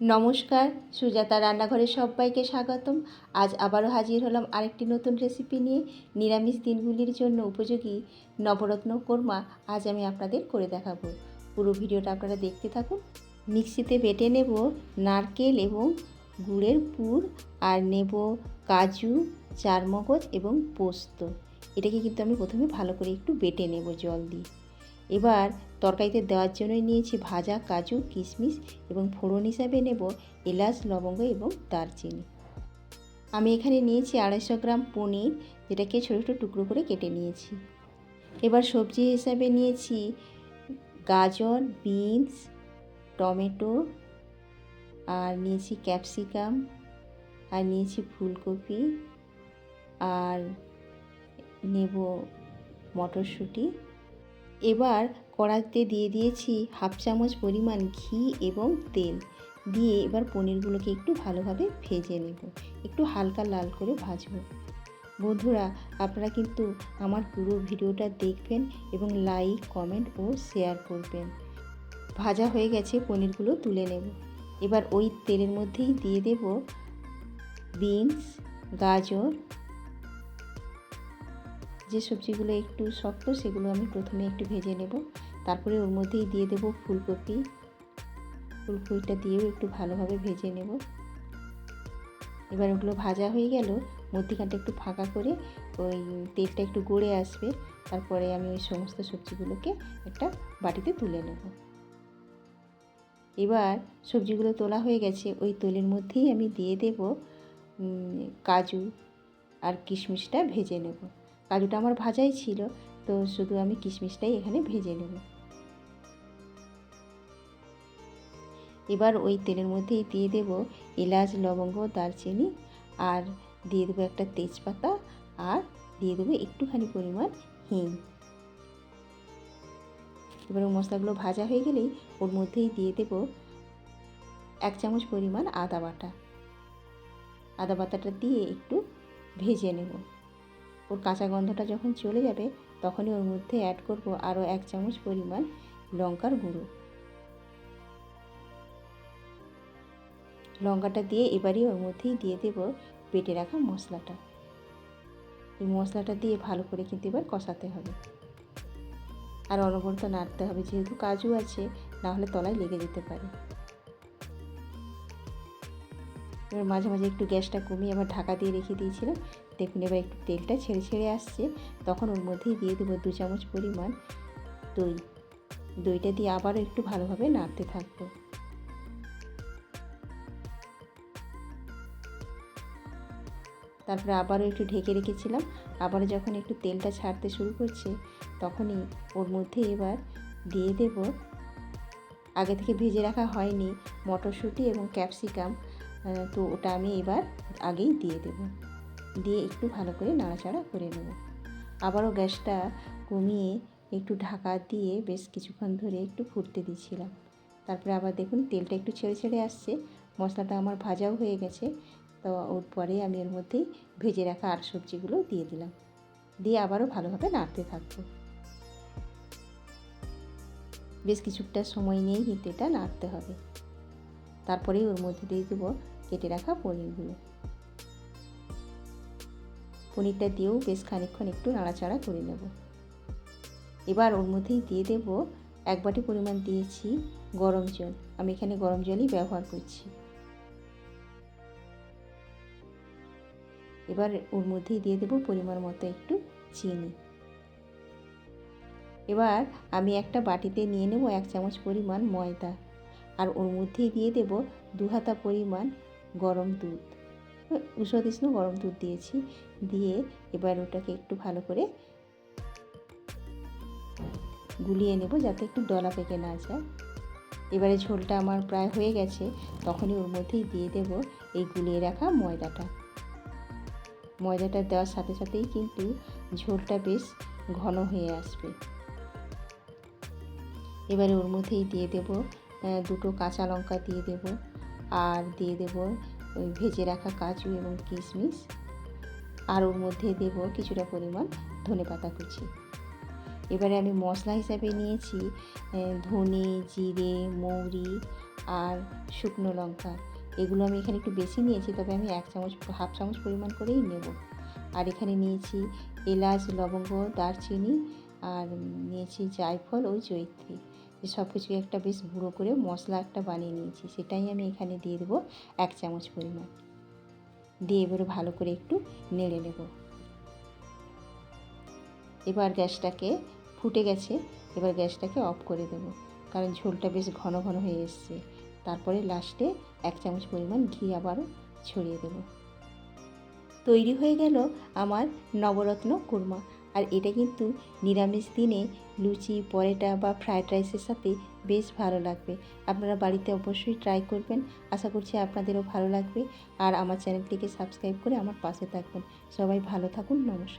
নমস্কার, সুজাতা রান্নাঘরে সবাইকে স্বাগতম। আজ আবারও হাজির হলাম আরেকটি নতুন রেসিপি নিয়ে। নিরামিষ দিনগুলির জন্য উপযোগী নবরত্ন কোরমা আজ আমি আপনাদের করে দেখাবো। পুরো ভিডিওটা আপনারা দেখতে থাকুন। মিক্সিতে বেটে নেব নারকেল এবং গুড়ের পুর আর নেব কাজু, চারমগজ এবং পোস্ত। এটাকে কিন্তু আমি প্রথমে ভালো করে একটু বেটে নেব জল দিয়ে। এবার তরকারিতে দেওয়ার জন্যই নিয়েছি ভাজা, কাজু, কিশমিশ এবং ফোড়ন হিসাবে নেব এলাচ, লবঙ্গ এবং দারচিনি। আমি এখানে নিয়েছি আড়াইশো গ্রাম পনির, যেটাকে ছোটো ছোটো টুকরো করে কেটে নিয়েছি। এবার সবজি হিসাবে নিয়েছি গাজর, বিনস, টমেটো, আর নিয়েছি ক্যাপসিকাম, আর নিয়েছি ফুলকপি, আর নেব মটরশুঁটি। এবার কড়াইতে দিয়ে দিয়েছি হাফ চামচ পরিমাণ ঘি এবং তেল। দিয়ে এবার পনিরগুলোকে একটু ভালোভাবে ভেজে নেব। একটু হালকা লাল করে ভাজবো। বন্ধুরা, আপনারা কিন্তু আমার পুরো ভিডিওটা দেখবেন এবং লাইক, কমেন্ট ও শেয়ার করবেন। ভাজা হয়ে গেছে, পনিরগুলো তুলে নেব। এবার ওই তেলের মধ্যেই দিয়ে দেব বিনস, গাজর যে সবজিগুলো একটু শক্ত, সেগুলো আমি প্রথমে একটু ভেজে নেব। তারপরে ওর মধ্যেই দিয়ে দেব ফুলকপি। ফুলকপিটা দিয়েও একটু ভালোভাবে ভেজে নেব। এবার ওগুলো ভাজা হয়ে গেল, মধ্যিখানটা একটু ফাঁকা করে ওই তেলটা একটু গড়ে আসবে। তারপরে আমি ওই সমস্ত সবজিগুলোকে একটা বাটিতে তুলে নেব। এবার সবজিগুলো তোলা হয়ে গেছে, ওই তেলের মধ্যেই আমি দিয়ে দেব কাজু আর কিশমিশটা ভেজে নেব। কাজুটা আমার ভাজাই ছিল, তো শুধু আমি কিশমিশটাই এখানে ভেজে নেব। এবার ওই তেলের মধ্যেই দিয়ে দেব এলাচ, লবঙ্গ, দারচিনি, আর দিয়ে দেবো একটা তেজপাতা, আর দিয়ে দেবো একটুখানি পরিমাণ হিং। এবার মশলাগুলো ভাজা হয়ে গেলেই ওর মধ্যেই দিয়ে দেব এক চামচ পরিমাণ আদা বাটা। আদা বাটাটা দিয়ে একটু ভেজে নেব। ওর কাঁচা গন্ধটা যখন চলে যাবে, তখনই ওর মধ্যে অ্যাড করব আরও এক চামচ পরিমাণ লঙ্কার গুঁড়ো। লঙ্কাটা দিয়ে এবারই ওর মধ্যেই দিয়ে দেব পেটে রাখা মশলাটা। এই মশলাটা দিয়ে ভালো করে কিন্তু এবার কষাতে হবে। আর অনবরত নাড়তে হবে, যেহেতু কাজু আছে না হলে তলায় লেগে যেতে পারে। এবার মাঝে মাঝে একটু গ্যাসটা কমিয়ে আবার ঢাকা দিয়ে রেখে দিয়েছিলাম দেখুন এবার একটু তেলটা ছেড়ে ছেড়ে আসছে। তখন ওর মধ্যেই দিয়ে দেবো দু চামচ পরিমাণ দই। দইটা দিয়ে আবারও একটু ভালোভাবে নাড়তে থাকব। তারপরে আবারও একটু ঢেকে রেখেছিলাম। আবারও যখন একটু তেলটা ছাড়তে শুরু করছে, তখনই ওর মধ্যে এবার দিয়ে দেব আগে থেকে ভেজে রাখা হয়নি মটরশুঁটি এবং ক্যাপসিকাম। তো ওটা আমি এবার আগেই দিয়ে দেব। দিয়ে একটু ভালো করে নাড়াচাড়া করে নেব। আবারও গ্যাসটা কমিয়ে একটু ঢাকা দিয়ে বেশ কিছুক্ষণ ধরে একটু ফুটতে দিয়েছিলাম। তারপরে আবার দেখুন তেলটা একটু ছেড়ে ছেড়ে আসছে, মশলাটা আমার ভাজাও হয়ে গেছে। তো ওর পরে আমি এর মধ্যেই ভেজে রাখা আর সবজিগুলো দিয়ে দিলাম। দিয়ে আবারও ভালোভাবে নাড়তে থাকব। বেশ কিছুটা সময় নিয়েই কিন্তু এটা নাড়তে হবে। তারপরেই ওর মধ্যে দিয়ে দেবো কেটে রাখা পনিরগুলো। পনিরটা দিয়েও বেশ খানিকক্ষণ একটু নাড়াচাড়া করে নেব। এবার ওর মধ্যেই দিয়ে দেব এক বাটি পরিমাণ দিয়েছি গরম জল। আমি এখানে গরম জলই ব্যবহার করছি। এবার ওর মধ্যেই দিয়ে দেবো পরিমাণ মতো একটু চিনি। এবার আমি একটা বাটিতে নিয়ে নেব এক চামচ পরিমাণ ময়দা। আর ওর মধ্যেই দিয়ে দেব দু হাতা পরিমাণ গরম দুধ। উষ্ণ গরম দুধ দিয়েছি, দিয়ে এবার ওটাকে একটু ভালো করে গুলিয়ে নেব যাতে একটু ডলা পেকে না যায়। এবারে ঝোলটা আমার প্রায় হয়ে গেছে, তখনই ওর মধ্যেই দিয়ে দেব এই গুলিয়ে রাখা ময়দাটা। ময়দাটা দেওয়ার সাথে সাথেই কিন্তু ঝোলটা বেশ ঘন হয়ে আসবে। এবারে ওর মধ্যেই দিয়ে দেব দুটো কাঁচা লঙ্কা দিয়ে দেব, আর দিয়ে দেব ওই ভেজে রাখা কাজু এবং কিশমিশ। আর ওর মধ্যে দেব কিছুটা পরিমাণ ধনে পাতা কুচি। এবারে আমি মশলা হিসাবে নিয়েছি ধনে, জিরে, মৌরি আর শুকনো লঙ্কা। এগুলো আমি এখানে একটু বেশি নিয়েছি, তবে আমি এক চামচ, হাফ চামচ পরিমাণ করেই নেব। আর এখানে নিয়েছি এলাচ, লবঙ্গ, দারচিনি আর নিয়েছি জায়ফল ওই জৈত্রী এই সব কিছু একটা বেশ গুঁড়ো করে মশলা একটা বানিয়ে নিয়েছি, সেটাই আমি এখানে দিয়ে দেবো এক চামচ পরিমাণ। দিয়ে এবারে ভালো করে একটু নেড়ে নেব। এবার গ্যাসটাকে ফুটে গেছে, এবার গ্যাসটাকে অফ করে দেব, কারণ ঝোলটা বেশ ঘন ঘন হয়ে এসছে। তারপরে লাস্টে এক চামচ পরিমাণ ঘি আবারও ছড়িয়ে দেব। তৈরি হয়ে গেল আমার নবরত্ন কুরমা। আর এটা কিন্তু নিরামিষ দিনে লুচি, পরোটা বা ফ্রায়েড রাইসের সাথে বেশ ভালো লাগবে। আপনারা বাড়িতে অবশ্যই ট্রাই করবেন। আশা করছি আপনাদেরও ভালো লাগবে। আর আমার চ্যানেলটিকে সাবস্ক্রাইব করে আমার পাশে থাকবেন। সবাই ভালো থাকুন, নমস্কার।